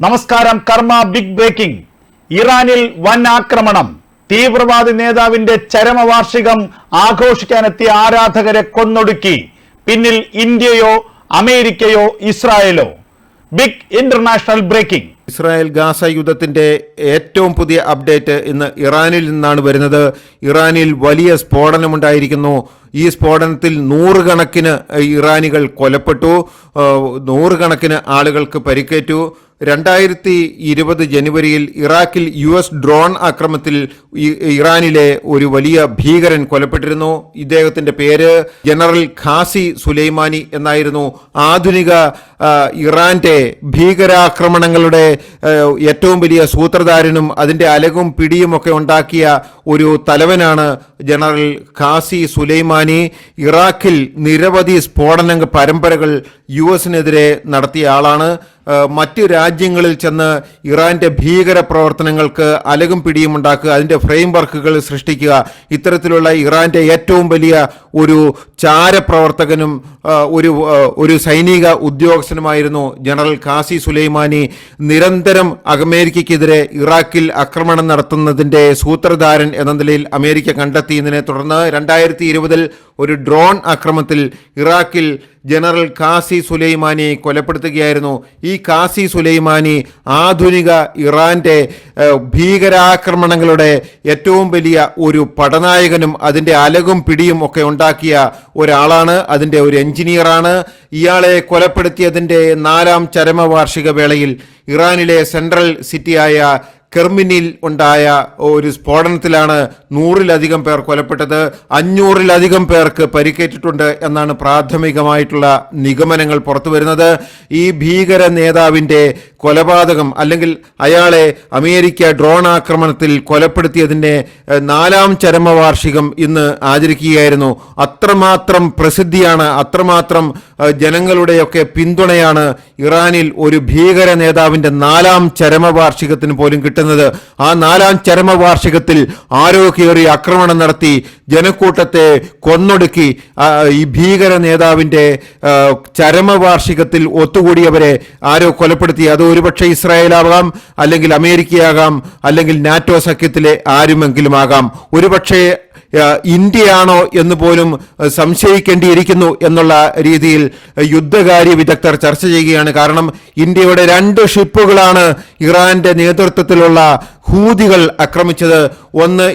നമസ്കാരം കർമ്മ big breaking ഇറാനിൽ വൻ ആക്രമണം. തീവ്രവാദി നേതാവിന്റെ ചരമവാർഷികം ആഘോഷിക്കാനെത്തിയ ആരാധകരെ കൊന്നൊടുക്കി. പിന്നിൽ ഇന്ത്യയോ അമേരിക്കയോ ഇസ്രായേലോ. Big international breaking Israel Gaza യുദ്ധത്തിന്റെ ഏറ്റവും പുതിയ അപ്ഡേറ്റ് ഇന്ന് ഇറാനിൽ നിന്നാണ് വരുന്നത്. ഇറാനിൽ വലിയ സ്ഫോടനമുണ്ടായിരിക്കുന്നു. ഈ സ്ഫോടനത്തിൽ നൂറുകണക്കിന് ഇറാനികൾ കൊലപ്പെട്ടു നൂറുകണക്കിന് ആളുകൾക്ക് പരിക്കേറ്റു. രണ്ടായിരത്തി ഇരുപത് ജനുവരിയിൽ ഇറാഖിൽ യു എസ് ഡ്രോൺ ആക്രമണത്തിൽ ഇറാനിലെ ഒരു വലിയ ഭീകരൻ കൊലപ്പെട്ടിരുന്നു ഇദ്ദേഹത്തിന്റെ പേര് ജനറൽ ഖാസി സുലൈമാനി എന്നായിരുന്നു. ആധുനിക ഇറാന്റെ ഭീകരാക്രമണങ്ങളുടെ ഏറ്റവും വലിയ സൂത്രധാരനും അതിന്റെ അലകും പിടിയുമൊക്കെ ഉണ്ടാക്കിയ ഒരു തലവനാണ് ജനറൽ ഖാസി സുലൈമാനി. ഇറാഖിൽ നിരവധി സ്ഫോടന പരമ്പരകൾ യു എസിനെതിരെ നടത്തിയ ആളാണ്. മറ്റ് രാജ്യങ്ങളിൽ ചെന്ന് ഇറാന്റെ ഭീകര പ്രവർത്തനങ്ങൾക്ക് അലകും പിടിയും ഉണ്ടാക്കുക അതിന്റെ ഫ്രെയിം വർക്കുകൾ സൃഷ്ടിക്കുക ഇത്തരത്തിലുള്ള ഇറാന്റെ ഏറ്റവും വലിയ ഒരു ചാരപ്രവർത്തകനും ഒരു ഒരു സൈനിക ഉദ്യോഗസ്ഥനുമായിരുന്നു ജനറൽ ഖാസി സുലൈമാനി. നിരന്തരം അമേരിക്കയ്ക്കെതിരെ ഇറാഖിൽ ആക്രമണം നടത്തുന്നതിന്റെ സൂത്രധാരൻ എന്ന നിലയിൽ അമേരിക്ക കണ്ടെത്തിയതിനെ തുടർന്ന് രണ്ടായിരത്തി ഇരുപതിൽ ഒരു ഡ്രോൺ ആക്രമണത്തിൽ ഇറാഖിൽ ജനറൽ കാസി സുലൈമാനി കൊലപ്പെടുത്തുകയായിരുന്നു. ഈ കാസി സുലൈമാനി ആധുനിക ഇറാന്റെ ഭീകരാക്രമണങ്ങളുടെ ഏറ്റവും വലിയ ഒരു പടനായകനും അതിന്റെ അലകും പിടിയും ഒക്കെ ഉണ്ടാക്കിയ ഒരാളാണ് അതിന്റെ ഒരു എഞ്ചിനീയറാണ്. ഇയാളെ കൊലപ്പെടുത്തിയതിന്റെ നാലാം ചരമവാർഷിക വേളയിൽ ഇറാനിലെ സെൻട്രൽ സിറ്റിയായ കെർമിനിൽ ഉണ്ടായ ഒരു സ്ഫോടനത്തിലാണ് നൂറിലധികം പേർ കൊലപ്പെട്ടത് അഞ്ഞൂറിലധികം പേർക്ക് പരിക്കേറ്റിട്ടുണ്ട് എന്നാണ് പ്രാഥമികമായിട്ടുള്ള നിഗമനങ്ങൾ പുറത്തു വരുന്നത് ഈ ഭീകര നേതാവിന്റെ കൊലപാതകം അല്ലെങ്കിൽ അയാളെ അമേരിക്ക ഡ്രോൺ ആക്രമണത്തിൽ കൊലപ്പെടുത്തിയതിന്റെ നാലാം ചരമവാർഷികം ഇന്ന് ആചരിക്കുകയായിരുന്നു. അത്രമാത്രം പ്രസിദ്ധിയാണ് അത്രമാത്രം ജനങ്ങളുടെയൊക്കെ പിന്തുണയാണ് ഇറാനിൽ ഒരു ഭീകര നേതാവിന്റെ നാലാം ചരമവാർഷികത്തിന് പോലും കിട്ടുന്നത്. ആ നാലാം ചരമവാർഷികത്തിൽ ആരോ കയറി ആക്രമണം നടത്തി ജനക്കൂട്ടത്തെ കൊന്നൊടുക്കി ഈ ഭീകര നേതാവിന്റെ ചരമവാർഷികത്തിൽ ഒത്തുകൂടിയവരെ ആരോ കൊലപ്പെടുത്തി. അത് ഒരുപക്ഷെ ഇസ്രായേലാകാം അല്ലെങ്കിൽ അമേരിക്കയാകാം അല്ലെങ്കിൽ നാറ്റോ സഖ്യത്തിലെ ആരുമെങ്കിലും ആകാം. ഒരുപക്ഷെ ഇന്ത്യയാണോ എന്ന് പോലും സംശയിക്കേണ്ടിയിരിക്കുന്നു എന്നുള്ള രീതിയിൽ യുദ്ധകാര്യ വിദഗ്ധർ ചർച്ച ചെയ്യുകയാണ്. കാരണം ഇന്ത്യയുടെ രണ്ട് ഷിപ്പുകളാണ് ഇറാന്റെ നേതൃത്വത്തിലുള്ള ഹൂതികൾ ആക്രമിച്ചത്. ഒന്ന്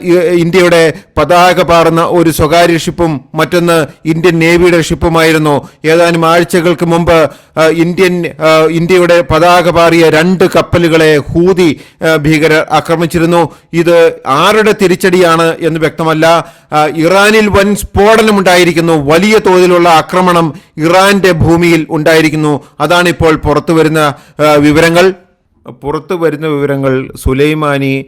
ഇന്ത്യയുടെ പതാക പാറുന്ന ഒരു സ്വകാര്യ ഷിപ്പും മറ്റൊന്ന് ഇന്ത്യൻ നേവിയുടെ ഷിപ്പുമായിരുന്നു. ഏതാനും ആഴ്ചകൾക്ക് മുമ്പ് ഇന്ത്യൻ ഇന്ത്യയുടെ പതാക പാറിയ രണ്ട് കപ്പലുകളെ ഹൂതി ഭീകരർ ആക്രമിച്ചിരുന്നു. ഇത് ആരുടെ തിരിച്ചടിയാണ് എന്ന് വ്യക്തമല്ല. ഇറാനിൽ വൻ സ്ഫോടനമുണ്ടായിരിക്കുന്നു വലിയ തോതിലുള്ള ആക്രമണം ഇറാന്റെ ഭൂമിയിൽ ഉണ്ടായിരിക്കുന്നു. അതാണ് ഇപ്പോൾ പുറത്തു വരുന്ന വിവരങ്ങൾ. പുറത്തു വരുന്ന വിവരങ്ങൾ സുലൈമാനി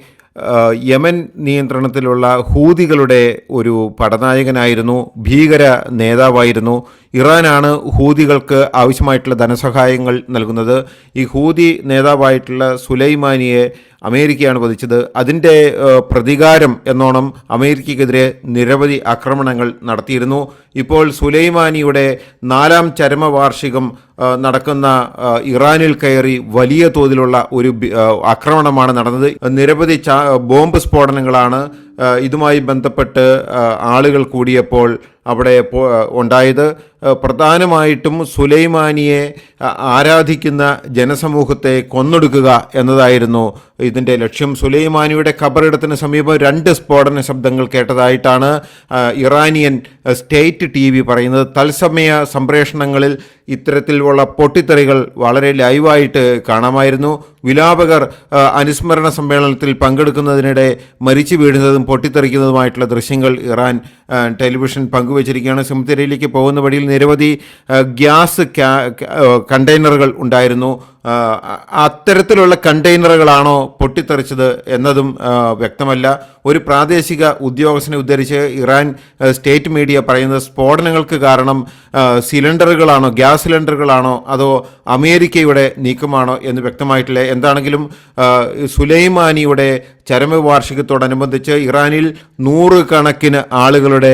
യമൻ നിയന്ത്രണത്തിലുള്ള ഹൂതികളുടെ ഒരു പടനായകനായിരുന്നു ഭീകര നേതാവായിരുന്നു. ഇറാനാണ് ഹൂതികൾക്ക് ആവശ്യമായിട്ടുള്ള ധനസഹായങ്ങൾ നൽകുന്നത്. ഈ ഹൂതി നേതാവായിട്ടുള്ള സുലൈമാനിയെ അമേരിക്കയാണ് വധിച്ചത്. അതിന്റെ പ്രതികാരം എന്നോണം അമേരിക്കയ്ക്കെതിരെ നിരവധി ആക്രമണങ്ങൾ നടത്തിയിരുന്നു. ഇപ്പോൾ സുലൈമാനിയുടെ നാലാം ചരമവാർഷികം നടക്കുന്ന ഇറാനിൽ കയറി വലിയ തോതിലുള്ള ഒരു ആക്രമണമാണ് നടന്നത്. നിരവധി ബോംബ് സ്ഫോടനങ്ങളാണ് ഇതുമായി ബന്ധപ്പെട്ട് ആളുകൾ കൂടിയപ്പോൾ അവിടെ ഉണ്ടായത്. പ്രധാനമായിട്ടും സുലൈമാനിയെ ആരാധിക്കുന്ന ജനസമൂഹത്തെ കൊന്നൊടുക്കുക എന്നതായിരുന്നു ഇതിന്റെ ലക്ഷ്യം. സുലൈമാനിയുടെ ഖബറിടത്തിന് സമീപം രണ്ട് സ്ഫോടന ശബ്ദങ്ങൾ കേട്ടതായിട്ടാണ് ഇറാനിയൻ സ്റ്റേറ്റ് ടി വി പറയുന്നത്. തത്സമയ സംപ്രേഷണങ്ങളിൽ ഇത്തരത്തിലുള്ള പൊട്ടിത്തെറികൾ വളരെ ലൈവായിട്ട് കാണാമായിരുന്നു. വിലാപകർ അനുസ്മരണ സമ്മേളനത്തിൽ പങ്കെടുക്കുന്നതിനിടെ മരിച്ചു വീഴുന്നതും പൊട്ടിത്തെറിക്കുന്നതുമായിട്ടുള്ള ദൃശ്യങ്ങൾ ഇറാൻ ടെലിവിഷൻ ടെലിവിഷൻ പങ്കുവച്ചിരിക്കുകയാണ്. സെമിത്തേരിയിലേക്ക് പോകുന്ന വഴിയിൽ നിരവധി ഗ്യാസ് കണ്ടെയ്നറുകൾ ഉണ്ടായിരുന്നു. അത്തരത്തിലുള്ള കണ്ടെയ്നറുകളാണോ പൊട്ടിത്തെറിച്ചത് എന്നതും വ്യക്തമല്ല. ഒരു പ്രാദേശിക ഉദ്യോഗസ്ഥനെ ഉദ്ധരിച്ച് ഇറാൻ സ്റ്റേറ്റ് മീഡിയ പറയുന്നത് സ്ഫോടനങ്ങൾക്ക് കാരണം സിലിണ്ടറുകളാണോ ഗ്യാസ് സിലിണ്ടറുകളാണോ അതോ അമേരിക്കയുടെ നീക്കമാണോ എന്ന് വ്യക്തമായിട്ടില്ല. എന്താണെങ്കിലും സുലൈമാനിയുടെ ചരമവാർഷികത്തോടനുബന്ധിച്ച് ഇറാനിൽ നൂറുകണക്കിന് ആളുകളുടെ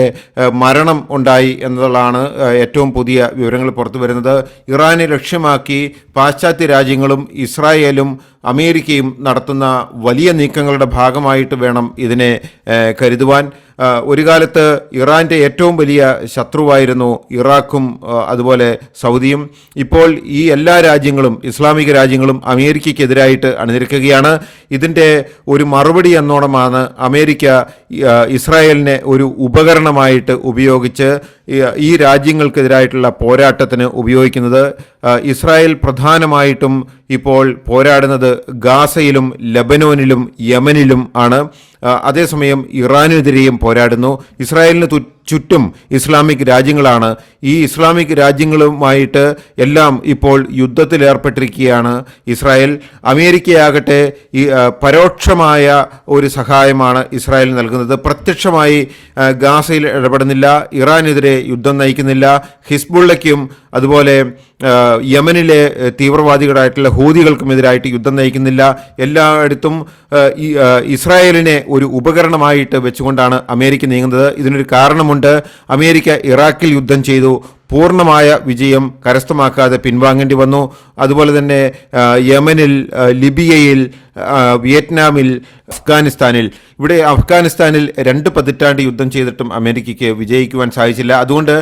മരണം ഉണ്ടായി എന്നതാണ് ഏറ്റവും പുതിയ വിവരങ്ങൾ പുറത്തു വരുന്നത് ഇറാനെ ലക്ഷ്യമാക്കി പാശ്ചാത്യ രാജ്യങ്ങളും ഇസ്രായേലും അമേരിക്കയും നടത്തുന്ന വലിയ നീക്കങ്ങളുടെ ഭാഗമായിട്ട് വേണം ഇതിനെ കരുതുവാൻ. ഒരു കാലത്ത് ഇറാന്റെ ഏറ്റവും വലിയ ശത്രുവായിരുന്നു ഇറാഖും അതുപോലെ സൗദിയും. ഇപ്പോൾ ഈ എല്ലാ രാജ്യങ്ങളും ഇസ്ലാമിക രാജ്യങ്ങളും അമേരിക്കയ്ക്കെതിരായിട്ട് അണിനിരക്കുകയാണ്. ഇതിന്റെ ഒരു മറുപടി എന്നോണമാണ് അമേരിക്ക ഇസ്രായേലിനെ ഒരു ഉപകരണമായിട്ട് ഉപയോഗിച്ച് ഈ രാജ്യങ്ങൾക്കെതിരായിട്ടുള്ള പോരാട്ടത്തിന് ഉപയോഗിക്കുന്നത്. ഇസ്രായേൽ പ്രധാനമായിട്ടും ഇപ്പോൾ പോരാടുന്നത് ഗാസയിലും ലബനോനിലും യമനിലും ആണ് അതേസമയം ഇറാനെതിരെയും പോരാടുന്നു. ഇസ്രായേലിന് ചുറ്റും ഇസ്ലാമിക് രാജ്യങ്ങളാണ്. ഈ ഇസ്ലാമിക് രാജ്യങ്ങളുമായിട്ട് എല്ലാം ഇപ്പോൾ യുദ്ധത്തിലേർപ്പെട്ടിരിക്കുകയാണ് ഇസ്രായേൽ. അമേരിക്കയാകട്ടെ ഈ പരോക്ഷമായ ഒരു സഹായമാണ് ഇസ്രായേൽ നൽകുന്നത്. പ്രത്യക്ഷമായി ഗാസയിൽ ഇടപെടുന്നില്ല. ഇറാനെതിരെ യുദ്ധം നയിക്കുന്നില്ല. ഹിസ്ബുള്ളയ്ക്കും അതുപോലെ യമനിലെ തീവ്രവാദികളായിട്ടുള്ള ഹൂതികൾക്കും എതിരായിട്ട് യുദ്ധം നയിക്കുന്നില്ല. എല്ലായിടത്തും ഇസ്രായേലിനെ ഒരു ഉപകരണമായിട്ട് വെച്ചുകൊണ്ടാണ് അമേരിക്ക നീങ്ങുന്നത്. ഇതിനൊരു കാരണമുണ്ട്. അമേരിക്ക ഇറാഖിൽ യുദ്ധം ചെയ്തു. പൂർണമായ വിജയം കരസ്ഥമാക്കാതെ പിൻവാങ്ങേണ്ടി വന്നു. അതുപോലെ തന്നെ യമനിൽ ലിബിയയിൽ വിയറ്റ്നാമിൽ അഫ്ഗാനിസ്ഥാനിൽ. ഇവിടെ അഫ്ഗാനിസ്ഥാനിൽ രണ്ട് പതിറ്റാണ്ട് യുദ്ധം ചെയ്തിട്ടും അമേരിക്കയ്ക്ക് വിജയിക്കുവാൻ സാധിച്ചില്ല. അതുകൊണ്ട്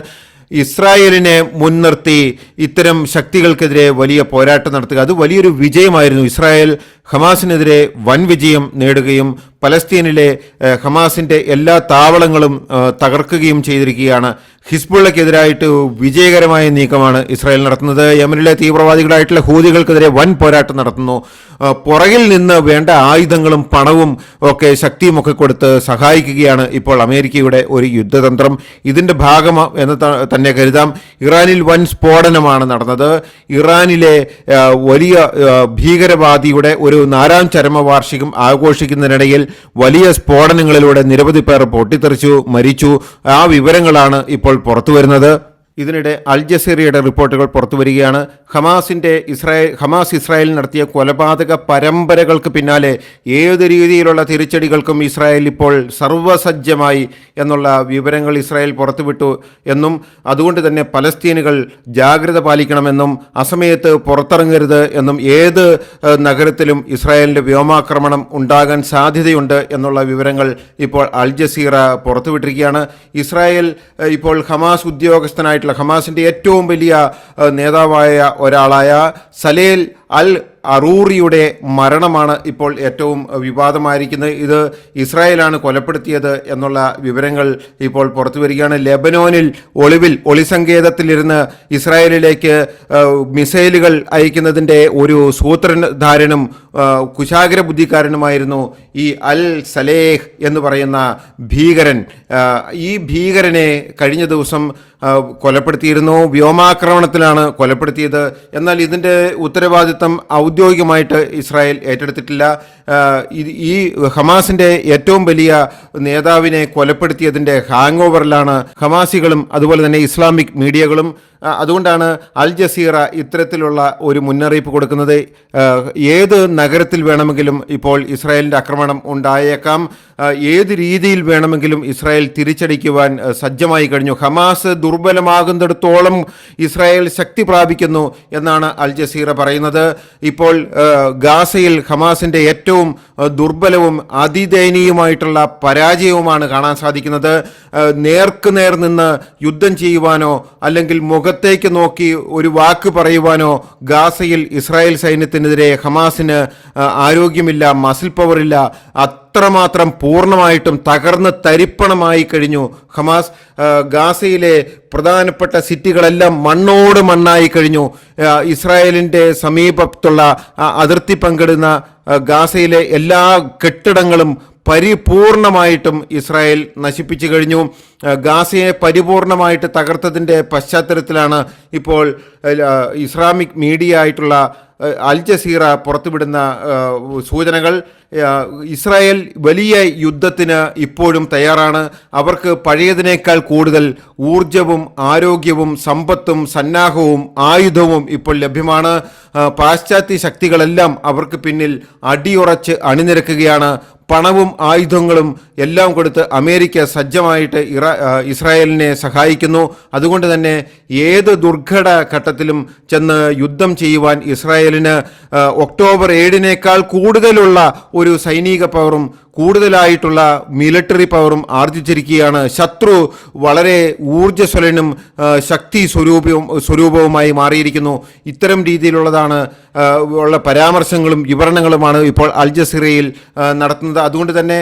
ഇസ്രായേലിനെ മുൻനിർത്തി ഇത്തരം ശക്തികൾക്കെതിരെ വലിയ പോരാട്ടം നടത്തുക. അത് വലിയൊരു വിജയമായിരുന്നു. ഇസ്രായേൽ ഹമാസിനെതിരെ വൻ വിജയം നേടുകയും പലസ്തീനിലെ ഹമാസിന്റെ എല്ലാ താവളങ്ങളും തകർക്കുകയും ചെയ്തിരിക്കുകയാണ്. ഹിസ്ബുള്ളക്കെതിരായിട്ട് വിജയകരമായ നീക്കമാണ് ഇസ്രായേൽ നടത്തുന്നത്. യമനിലെ തീവ്രവാദികളായിട്ടുള്ള ഹൂതികൾക്കെതിരെ വൻ പോരാട്ടം നടത്തുന്നു. പുറകിൽ നിന്ന് വേണ്ട ആയുധങ്ങളും പണവും ഒക്കെ ശക്തിയും ഒക്കെ കൊടുത്ത് സഹായിക്കുകയാണ് ഇപ്പോൾ അമേരിക്കയുടെ ഒരു യുദ്ധതന്ത്രം. ഇതിന്റെ ഭാഗം എന്ന് തന്നെ കരുതാം. ഇറാനിൽ വൻ സ്ഫോടനമാണ് നടന്നത്. ഇറാനിലെ വലിയ ഭീകരവാദിയുടെ ഒരു നാലാം ചരമവാർഷികം ആഘോഷിക്കുന്നതിനിടയിൽ വലിയ സ്ഫോടനങ്ങളിലൂടെ നിരവധി പേർ പൊട്ടിത്തെറിച്ചു മരിച്ചു. ആ വിവരങ്ങളാണ് ഇപ്പോൾ പുറത്തു വരുന്നത് ഇതിനിടെ അൽ ജസീറയുടെ റിപ്പോർട്ടുകൾ പുറത്തുവരികയാണ് ഹമാസിന്റെ ഇസ്രായേൽ ഹമാസ് ഇസ്രായേൽ നടത്തിയ കൊലപാതക പരമ്പരകൾക്ക് പിന്നാലെ ഏത് രീതിയിലുള്ള തിരിച്ചടികൾക്കും ഇസ്രായേൽ ഇപ്പോൾ സർവസജ്ജമായി എന്നുള്ള വിവരങ്ങൾ ഇസ്രായേൽ പുറത്തുവിട്ടു എന്നും അതുകൊണ്ട് തന്നെ പലസ്തീനുകൾ ജാഗ്രത പാലിക്കണമെന്നും അസമയത്ത് പുറത്തിറങ്ങരുത് എന്നും ഏത് നഗരത്തിലും ഇസ്രായേലിന്റെ വ്യോമാക്രമണം ഉണ്ടാകാൻ സാധ്യതയുണ്ട് എന്നുള്ള വിവരങ്ങൾ ഇപ്പോൾ അൽ ജസീറ പുറത്തുവിട്ടിരിക്കുകയാണ്. ഇസ്രായേൽ ഇപ്പോൾ ഹമാസ് ഉദ്യോഗസ്ഥനായിട്ടുള്ള ഹമാസിന്റെ ഏറ്റവും വലിയ നേതാവായ ഒരാളായ സലേൽ അൽ അറൂറിയുടെ മരണമാണ് ഇപ്പോൾ ഏറ്റവും വിവാദമായിരിക്കുന്നത്. ഇത് ഇസ്രായേലാണ് കൊലപ്പെടുത്തിയത് എന്നുള്ള വിവരങ്ങൾ ഇപ്പോൾ പുറത്തു വരികയാണ്. ലെബനോനിൽ ഒളിവിൽ ഒളിസങ്കേതത്തിലിരുന്ന് ഇസ്രായേലിലേക്ക് മിസൈലുകൾ അയക്കുന്നതിന്റെ ഒരു സൂത്രധാരനും കുശാഗ്ര ബുദ്ധിക്കാരനുമായിരുന്നു ഈ അൽ സലേഹ് എന്ന് പറയുന്ന ഭീകരൻ. ഈ ഭീകരനെ കഴിഞ്ഞ ദിവസം കൊലപ്പെടുത്തിയിരുന്നു. വ്യോമാക്രമണത്തിലാണ് കൊലപ്പെടുത്തിയത്. എന്നാൽ ഇതിന്റെ ഉത്തരവാദിത്തം ഔദ്യോഗികമായിട്ട് ഇസ്രായേൽ ഏറ്റെടുത്തിട്ടില്ല. ഈ ഹമാസിന്റെ ഏറ്റവും വലിയ നേതാവിനെ കൊലപ്പെടുത്തിയതിന്റെ ഹാങ് ഓവറിലാണ് ഹമാസികളും അതുപോലെ തന്നെ ഇസ്ലാമിക് മീഡിയകളും അതുകൊണ്ടാണ് അൽ ജസീറ ഇത്തരത്തിലുള്ള ഒരു മുന്നറിയിപ്പ് കൊടുക്കുന്നത്. ഏത് നഗരത്തിൽ വേണമെങ്കിലും ഇപ്പോൾ ഇസ്രായേലിന്റെ ആക്രമണം ഉണ്ടായേക്കാം. ഏത് രീതിയിൽ വേണമെങ്കിലും ഇസ്രായേൽ തിരിച്ചടിക്കുവാൻ സജ്ജമായി കഴിഞ്ഞു. ഹമാസ് ദുർബലമാകുന്നിടത്തോളം ഇസ്രായേൽ ശക്തി പ്രാപിക്കുന്നു എന്നാണ് അൽ ജസീറ പറയുന്നത്. ഇപ്പോൾ ഗാസയിൽ ഹമാസിന്റെ ഏറ്റവും ദുർബലവും അതിദയനീയമായിട്ടുള്ള പരാജയവുമാണ് കാണാൻ സാധിക്കുന്നത്. നേർക്കുനേർ നിന്ന് യുദ്ധം ചെയ്യുവാനോ അല്ലെങ്കിൽ മുഖത്തേക്ക് നോക്കി ഒരു വാക്ക് പറയുവാനോ ഗാസയിൽ ഇസ്രായേൽ സൈന്യത്തിനെതിരെ ഹമാസിന് ആരോഗ്യമില്ല മസിൽ പവറില്ല അത്രമാത്രം പൂർണമായിട്ടും തകർന്ന് തരിപ്പണമായി കഴിഞ്ഞു ഹമാസ്. ഗാസയിലെ പ്രധാനപ്പെട്ട സിറ്റികളെല്ലാം മണ്ണോട് മണ്ണായി കഴിഞ്ഞു. ഇസ്രായേലിന്റെ സമീപത്തുള്ള അതിർത്തി പങ്കിടുന്ന ഗാസയിലെ എല്ലാ കെട്ടിടങ്ങളും പരിപൂർണമായിട്ടും ഇസ്രായേൽ നശിപ്പിച്ചു കഴിഞ്ഞു. ഗാസയെ പരിപൂർണമായിട്ട് തകർത്തതിന്റെ പശ്ചാത്തലത്തിലാണ് ഇപ്പോൾ ഇസ്ലാമിക് മീഡിയ ആയിട്ടുള്ള അൽ ജസീറ പുറത്തുവിടുന്ന സൂചനകൾ. ഇസ്രായേൽ വലിയ യുദ്ധത്തിന് ഇപ്പോഴും തയ്യാറാണ്. അവർക്ക് പഴയതിനേക്കാൾ കൂടുതൽ ഊർജവും ആരോഗ്യവും സമ്പത്തും സന്നാഹവും ആയുധവും ഇപ്പോൾ ലഭ്യമാണ്. പാശ്ചാത്യ ശക്തികളെല്ലാം അവർക്ക് പിന്നിൽ അടിയുറച്ച് അണിനിരക്കുകയാണ്. പണവും ആയുധങ്ങളും എല്ലാം കൊടുത്ത് അമേരിക്ക സജ്ജമായിട്ട് ഇറാ ഇസ്രായേലിനെ സഹായിക്കുന്നു. അതുകൊണ്ട് തന്നെ ഏത് ദുർഘട ഘട്ടത്തിലും ചെന്ന് യുദ്ധം ചെയ്യുവാൻ ഇസ്രായേലിന് ഒക്ടോബർ ഏഴിനേക്കാൾ കൂടുതലുള്ള ഒരു സൈനിക പവറും കൂടുതലായിട്ടുള്ള മിലിറ്ററി പവറും ആർജിച്ചിരിക്കുകയാണ്. ശത്രു വളരെ ഊർജസ്വലനും ശക്തി സ്വരൂപവും സ്വരൂപവുമായി മാറിയിരിക്കുന്നു. ഇത്തരം രീതിയിലുള്ളതാണ് ഉള്ള പരാമർശങ്ങളും വിവരണങ്ങളുമാണ് ഇപ്പോൾ അൽ ജസീറയിൽ നടത്തുന്നത്. അതുകൊണ്ട് തന്നെ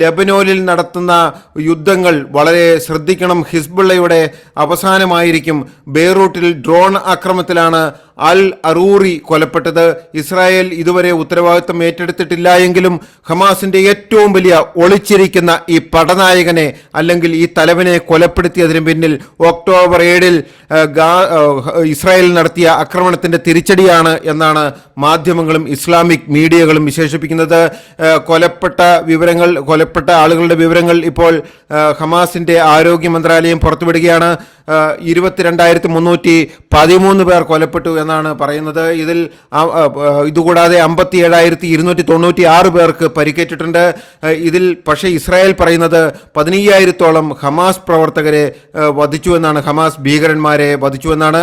ലെബനോനിൽ നടത്തുന്ന യുദ്ധങ്ങൾ വളരെ ശ്രദ്ധിക്കണം. ഹിസ്ബുള്ളയുടെ അവസാനമായിരിക്കും. ബെയ്റൂട്ടിൽ ഡ്രോൺ ആക്രമണത്തിലാണ് അൽ അറൂറി കൊലപ്പെട്ടത്. ഇസ്രായേൽ ഇതുവരെ ഉത്തരവാദിത്തം ഏറ്റെടുത്തിട്ടില്ല എങ്കിലും ഹമാസിന്റെ ഏറ്റവും വലിയ ഒളിച്ചിരിക്കുന്ന ഈ പടനായകനെ അല്ലെങ്കിൽ ഈ തലവനെ കൊലപ്പെടുത്തിയതിന് പിന്നിൽ ഒക്ടോബർ ഏഴിൽ ഇസ്രായേൽ നടത്തിയ ആക്രമണത്തിന്റെ തിരിച്ചടിയാണ് എന്നാണ് മാധ്യമങ്ങളും ഇസ്ലാമിക് മീഡിയകളും വിശേഷിപ്പിക്കുന്നത്. കൊലപ്പെട്ട വിവരങ്ങൾ കൊലപ്പെട്ട ആളുകളുടെ വിവരങ്ങൾ ഇപ്പോൾ ഹമാസിന്റെ ആരോഗ്യ മന്ത്രാലയം പുറത്തുവിടുകയാണ്. ഇരുപത്തിരണ്ടായിരത്തി മുന്നൂറ്റി പതിമൂന്ന് പേർ കൊലപ്പെട്ടു എന്നാണ് പറയുന്നത്. ഇതിൽ ഇതുകൂടാതെ അമ്പത്തി ഏഴായിരത്തി ഇരുന്നൂറ്റി തൊണ്ണൂറ്റി ആറ് പേർക്ക് പരിക്കേറ്റിട്ടുണ്ട്. ഇതിൽ പക്ഷേ ഇസ്രായേൽ പറയുന്നത് പതിനയ്യായിരത്തോളം ഹമാസ് പ്രവർത്തകരെ വധിച്ചു എന്നാണ്. ഹമാസ് ഭീകരന്മാരെ വധിച്ചു എന്നാണ്.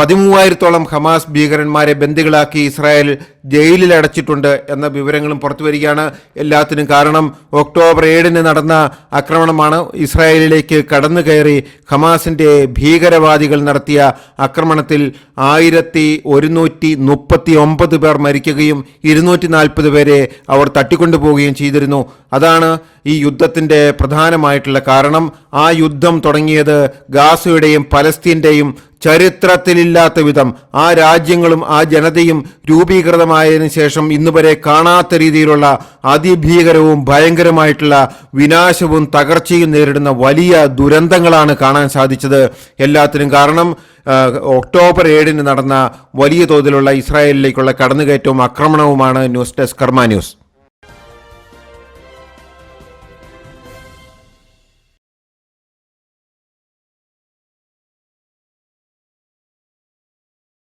പതിമൂവായിരത്തോളം ഹമാസ് ഭീകരന്മാരെ ബന്ദികളാക്കി ഇസ്രായേൽ ജയിലിൽ അടച്ചിട്ടുണ്ട് എന്ന വിവരങ്ങളും പുറത്തു വരികയാണ് എല്ലാത്തിനും കാരണം ഒക്ടോബർ ഏഴിന് നടന്ന ആക്രമണമാണ് ഇസ്രായേലിലേക്ക് കടന്നു കയറി ഹമാസിന്റെ ഭീകരവാദികൾ നടത്തിയ ആക്രമണത്തിൽ ആയിരത്തി ഒരുന്നൂറ്റി മുപ്പത്തി ഒമ്പത് പേർ മരിക്കുകയും ഇരുന്നൂറ്റി നാൽപ്പത് പേരെ അവർ തട്ടിക്കൊണ്ടുപോവുകയും ചെയ്തിരുന്നു. അതാണ് ഈ യുദ്ധത്തിന്റെ പ്രധാനമായിട്ടുള്ള കാരണം. ആ യുദ്ധം തുടങ്ങിയത് ഗാസയുടെയും പലസ്തീന്റെയും ചരിത്രത്തിലില്ലാത്ത വിധം. ആ രാജ്യങ്ങളും ആ ജനതയും രൂപീകൃതമായതിനു ശേഷം ഇന്നുവരെ കാണാത്ത രീതിയിലുള്ള അതിഭീകരവും ഭയങ്കരമായിട്ടുള്ള വിനാശവും തകർച്ചയും നേരിടുന്ന വലിയ ദുരന്തങ്ങളാണ് കാണാൻ സാധിച്ചത്. എല്ലാത്തിനും കാരണം ഒക്ടോബർ ഏഴിന് നടന്ന വലിയ തോതിലുള്ള ഇസ്രായേലിലേക്കുള്ള കടന്നുകയറ്റവും ആക്രമണവുമാണ് ന്യൂസ് ഡെസ്ക് കർമ്മ ന്യൂസ്.